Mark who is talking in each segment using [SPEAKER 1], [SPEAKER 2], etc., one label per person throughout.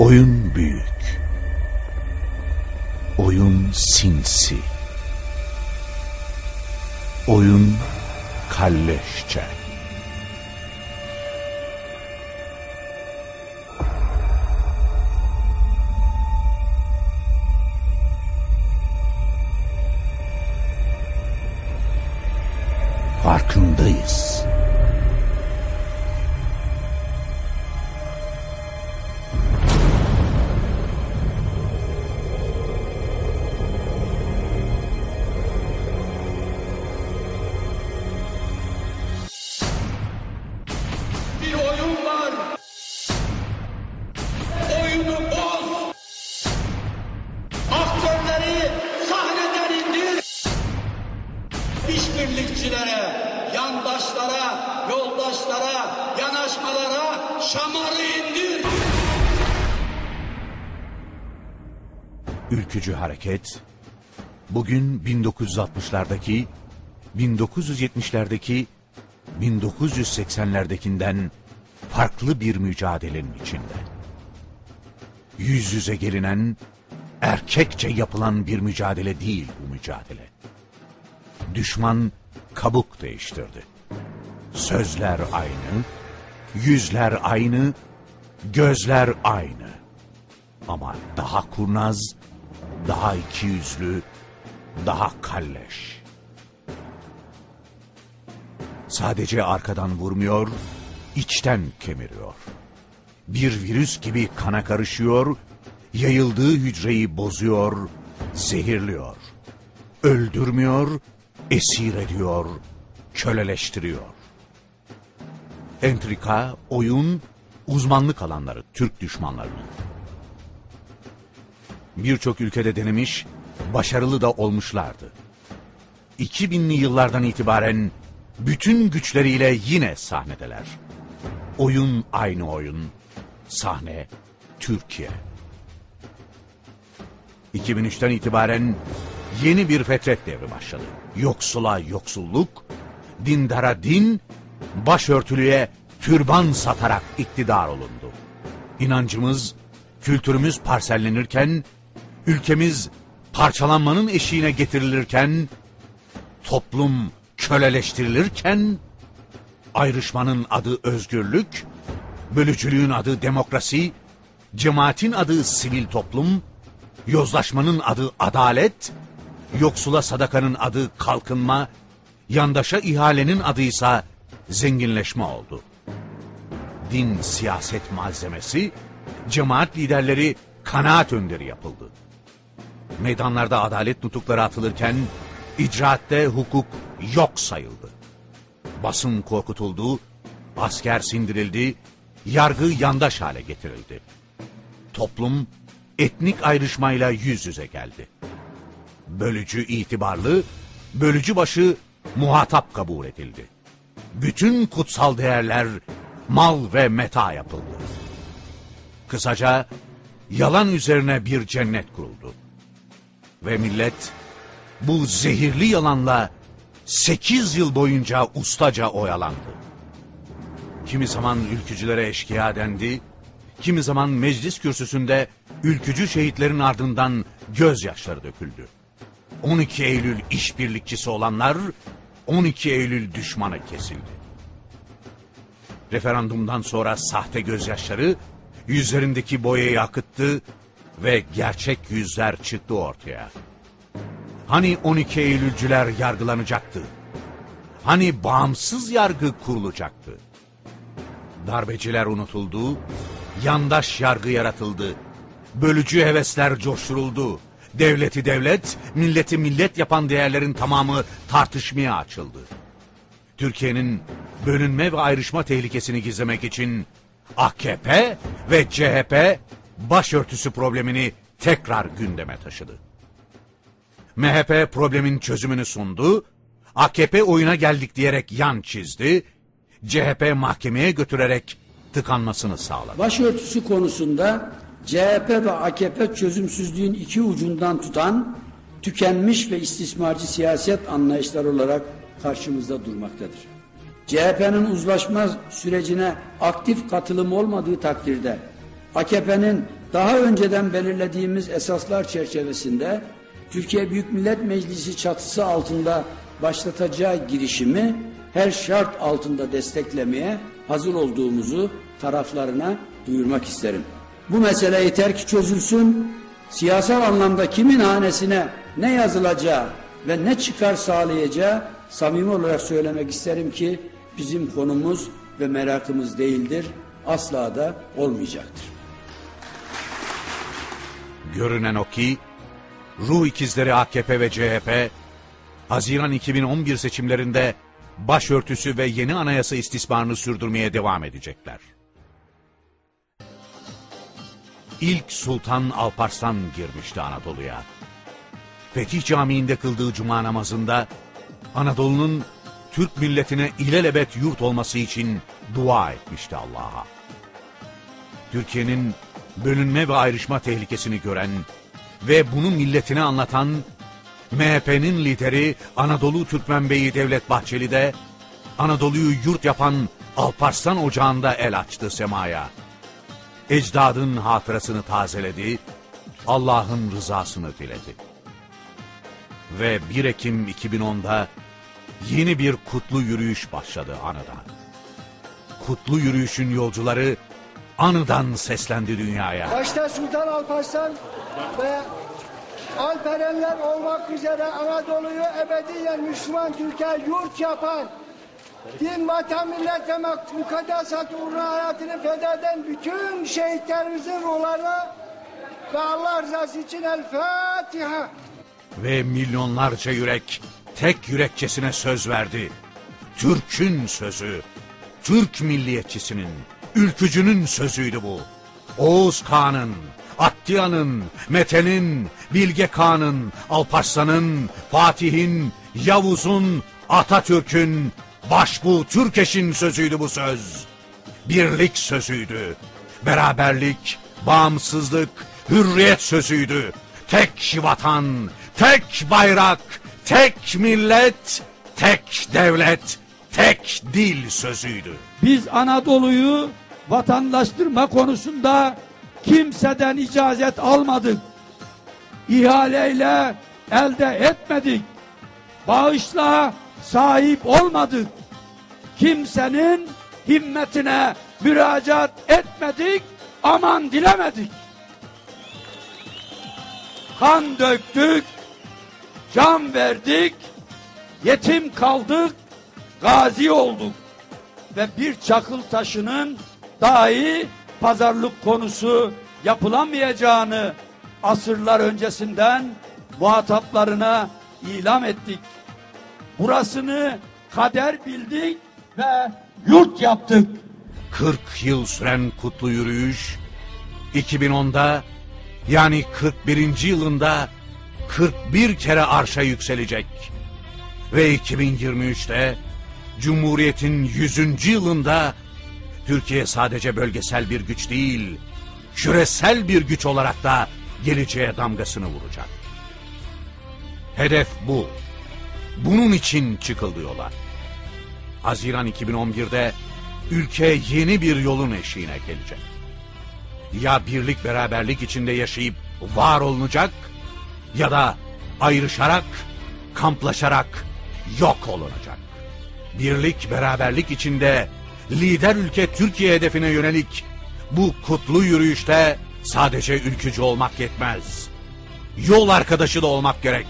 [SPEAKER 1] Oyun büyük. Oyun sinsi. Oyun kalleşçe. Ülkücü hareket bugün 1960'lardaki, 1970'lerdeki, 1980'lerdekinden farklı bir mücadelenin içinde. Yüz yüze gelinen, erkekçe yapılan bir mücadele değil bu mücadele. Düşman kabuk değiştirdi. Sözler aynı, yüzler aynı, gözler aynı. Ama daha kurnaz, daha ikiyüzlü, daha kalleş. Sadece arkadan vurmuyor, içten kemiriyor. Bir virüs gibi kana karışıyor, yayıldığı hücreyi bozuyor, zehirliyor. Öldürmüyor, esir ediyor, köleleştiriyor. Entrika, oyun, uzmanlık alanları Türk düşmanlarının. Birçok ülkede denemiş, başarılı da olmuşlardı. 2000'li yıllardan itibaren bütün güçleriyle yine sahnedeler. Oyun aynı oyun, sahne Türkiye. 2003'ten itibaren yeni bir fetret devri başladı. Yoksula yoksulluk, dindara din, başörtülüye türban satarak iktidar olundu. İnancımız, kültürümüz parsellenirken, ülkemiz parçalanmanın eşiğine getirilirken, toplum köleleştirilirken, ayrışmanın adı özgürlük, bölücülüğün adı demokrasi, cemaatin adı sivil toplum, yozlaşmanın adı adalet, yoksula sadakanın adı kalkınma, yandaşa ihalenin adıysa zenginleşme oldu. Din siyaset malzemesi, cemaat liderleri kanaat önderi yapıldı. Meydanlarda adalet nutukları atılırken icraatte hukuk yok sayıldı. Basın korkutuldu, asker sindirildi, yargı yandaş hale getirildi. Toplum etnik ayrışmayla yüz yüze geldi. Bölücü itibarlı, bölücü başı muhatap kabul edildi. Bütün kutsal değerler mal ve meta yapıldı. Kısaca yalan üzerine bir cennet kuruldu. Ve millet bu zehirli yalanla sekiz yıl boyunca ustaca oyalandı. Kimi zaman ülkücülere eşkıya dendi, kimi zaman meclis kürsüsünde ülkücü şehitlerin ardından gözyaşları döküldü. 12 Eylül işbirlikçisi olanlar 12 Eylül düşmanı kesildi. Referandumdan sonra sahte gözyaşları yüzlerindeki boyayı akıttı ve gerçek yüzler çıktı ortaya. Hani 12 Eylülcüler yargılanacaktı? Hani bağımsız yargı kurulacaktı? Darbeciler unutuldu, yandaş yargı yaratıldı, bölücü hevesler coşturuldu, devleti devlet, milleti millet yapan değerlerin tamamı tartışmaya açıldı. Türkiye'nin bölünme ve ayrışma tehlikesini gizlemek için AKP ve CHP başörtüsü problemini tekrar gündeme taşıdı. MHP problemin çözümünü sundu, AKP oyuna geldik diyerek yan çizdi, CHP mahkemeye götürerek tıkanmasını sağladı.
[SPEAKER 2] Başörtüsü konusunda CHP ve AKP çözümsüzlüğün iki ucundan tutan, tükenmiş ve istismarcı siyaset anlayışları olarak karşımızda durmaktadır. CHP'nin uzlaşma sürecine aktif katılım olmadığı takdirde AKP'nin daha önceden belirlediğimiz esaslar çerçevesinde Türkiye Büyük Millet Meclisi çatısı altında başlatacağı girişimi her şart altında desteklemeye hazır olduğumuzu taraflarına duyurmak isterim. Bu mesele yeter ki çözülsün, siyasal anlamda kimin hanesine ne yazılacağı ve ne çıkar sağlayacağı samimi olarak söylemek isterim ki bizim konumuz ve merakımız değildir, asla da olmayacaktır.
[SPEAKER 1] Görünen o ki, ruh ikizleri AKP ve CHP, Haziran 2011 seçimlerinde başörtüsü ve yeni anayasa istismarını sürdürmeye devam edecekler. İlk Sultan Alparslan girmişti Anadolu'ya. Fetih Camii'nde kıldığı cuma namazında Anadolu'nun Türk milletine ilelebet yurt olması için dua etmişti Allah'a. Türkiye'nin bölünme ve ayrışma tehlikesini gören ve bunu milletine anlatan MHP'nin lideri Anadolu Türkmen Beyi Devlet Bahçeli de Anadolu'yu yurt yapan Alparslan Ocağı'nda el açtı semaya. Ecdadın hatırasını tazeledi, Allah'ın rızasını diledi. Ve 1 Ekim 2010'da yeni bir kutlu yürüyüş başladı Anı'da. Kutlu yürüyüşün yolcuları Anı'dan seslendi dünyaya.
[SPEAKER 3] Başta Sultan Alparslan ve Alperenler olmak üzere Anadolu'yu ebediyen Müslüman Türkiye yurt yapan, din, vatan, millet ve mukaddesat uğruna hayatını feda eden bütün şehitlerimizin ruhlarına ve Allah rızası için El Fatiha.
[SPEAKER 1] Ve milyonlarca yürek tek yürekçesine söz verdi. Türk'ün sözü, Türk milliyetçisinin, ülkücünün sözüydü bu. Oğuz Kağan'ın, Attiya'nın, Mete'nin, Bilge Kağan'ın, Alparslan'ın, Fatih'in, Yavuz'un, Atatürk'ün, Başbu Türkeş'in sözüydü bu söz. Birlik sözüydü. Beraberlik, bağımsızlık, hürriyet sözüydü. Tek vatan, tek bayrak, tek millet, tek devlet, tek dil sözüydü.
[SPEAKER 4] Biz Anadolu'yu vatandaştırma konusunda kimseden icazet almadık. İhaleyle elde etmedik. Bağışla sahip olmadık. Kimsenin himmetine müracaat etmedik, aman dilemedik. Kan döktük, can verdik, yetim kaldık, gazi olduk ve bir çakıl taşının dahi pazarlık konusu yapılamayacağını asırlar öncesinden muhataplarına ilam ettik. Burasını kader bildik ve yurt yaptık.
[SPEAKER 1] 40 yıl süren kutlu yürüyüş 2010'da yani 41. yılında 41 kere arşa yükselecek. Ve 2023'te Cumhuriyet'in 100. yılında Türkiye sadece bölgesel bir güç değil, küresel bir güç olarak da geleceğe damgasını vuracak. Hedef bu. Bunun için çıkıldı yola. Haziran 2011'de ülke yeni bir yolun eşiğine gelecek. Ya birlik beraberlik içinde yaşayıp var olunacak ya da ayrışarak, kamplaşarak yok olunacak. Birlik beraberlik içinde lider ülke Türkiye hedefine yönelik bu kutlu yürüyüşte sadece ülkücü olmak yetmez. Yol arkadaşı da olmak gerek.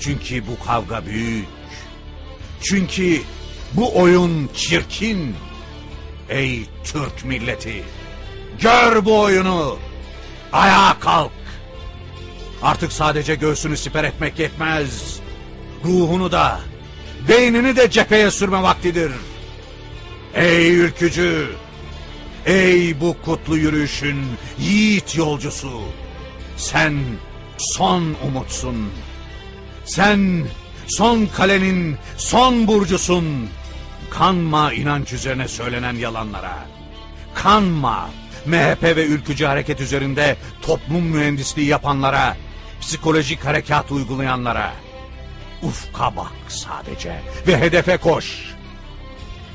[SPEAKER 1] Çünkü bu kavga büyük. Çünkü bu oyun çirkin. Ey Türk milleti! Gör bu oyunu! Ayağa kalk! Artık sadece göğsünü siper etmek yetmez. Ruhunu da, beynini de cepheye sürme vaktidir. Ey ülkücü! Ey bu kutlu yürüyüşün yiğit yolcusu! Sen son umutsun. Sen son kalenin son burcusun. Kanma inanç üzerine söylenen yalanlara. Kanma MHP ve ülkücü hareket üzerinde toplum mühendisliği yapanlara, psikolojik harekat uygulayanlara. Ufka bak sadece ve hedefe koş.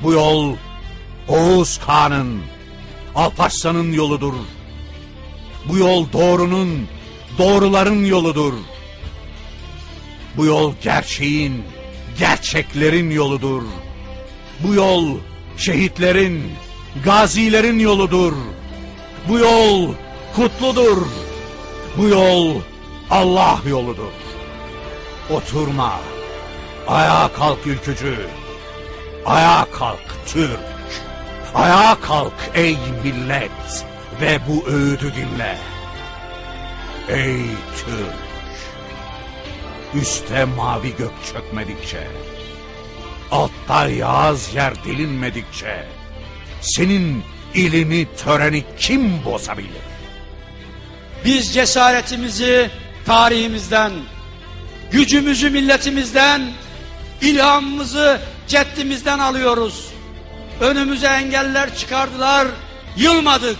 [SPEAKER 1] Bu yol Oğuz Kağan'ın, Alparslan'ın yoludur. Bu yol doğrunun, doğruların yoludur. Bu yol gerçeğin, gerçeklerin yoludur. Bu yol şehitlerin, gazilerin yoludur. Bu yol kutludur. Bu yol Allah yoludur. Oturma. Ayağa kalk ülkücü. Ayağa kalk Türk. Ayağa kalk ey millet ve bu öğüdü dinle. Ey Türk. Üste mavi gök çökmedikçe, altta yağız yer delinmedikçe, senin ilimi töreni kim bozabilir?
[SPEAKER 4] Biz cesaretimizi tarihimizden, gücümüzü milletimizden, ilhamımızı ceddimizden alıyoruz. Önümüze engeller çıkardılar, yılmadık.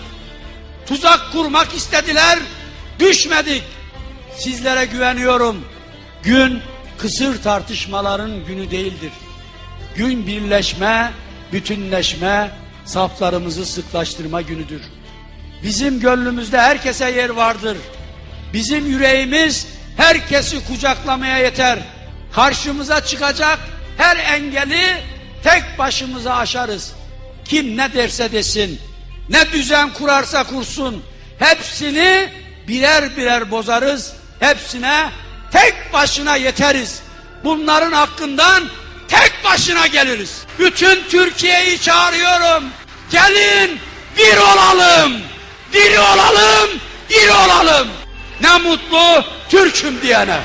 [SPEAKER 4] Tuzak kurmak istediler, düşmedik. Sizlere güveniyorum. Gün kısır tartışmaların günü değildir. Gün birleşme, bütünleşme, saflarımızı sıklaştırma günüdür. Bizim gönlümüzde herkese yer vardır. Bizim yüreğimiz herkesi kucaklamaya yeter. Karşımıza çıkacak her engeli tek başımıza aşarız. Kim ne derse desin, ne düzen kurarsa kursun, hepsini birer birer bozarız, hepsine tek başına yeteriz. Bunların hakkından tek başına geliriz. Bütün Türkiye'yi çağırıyorum. Gelin bir olalım, diri olalım, iri olalım. Ne mutlu Türk'üm diyene.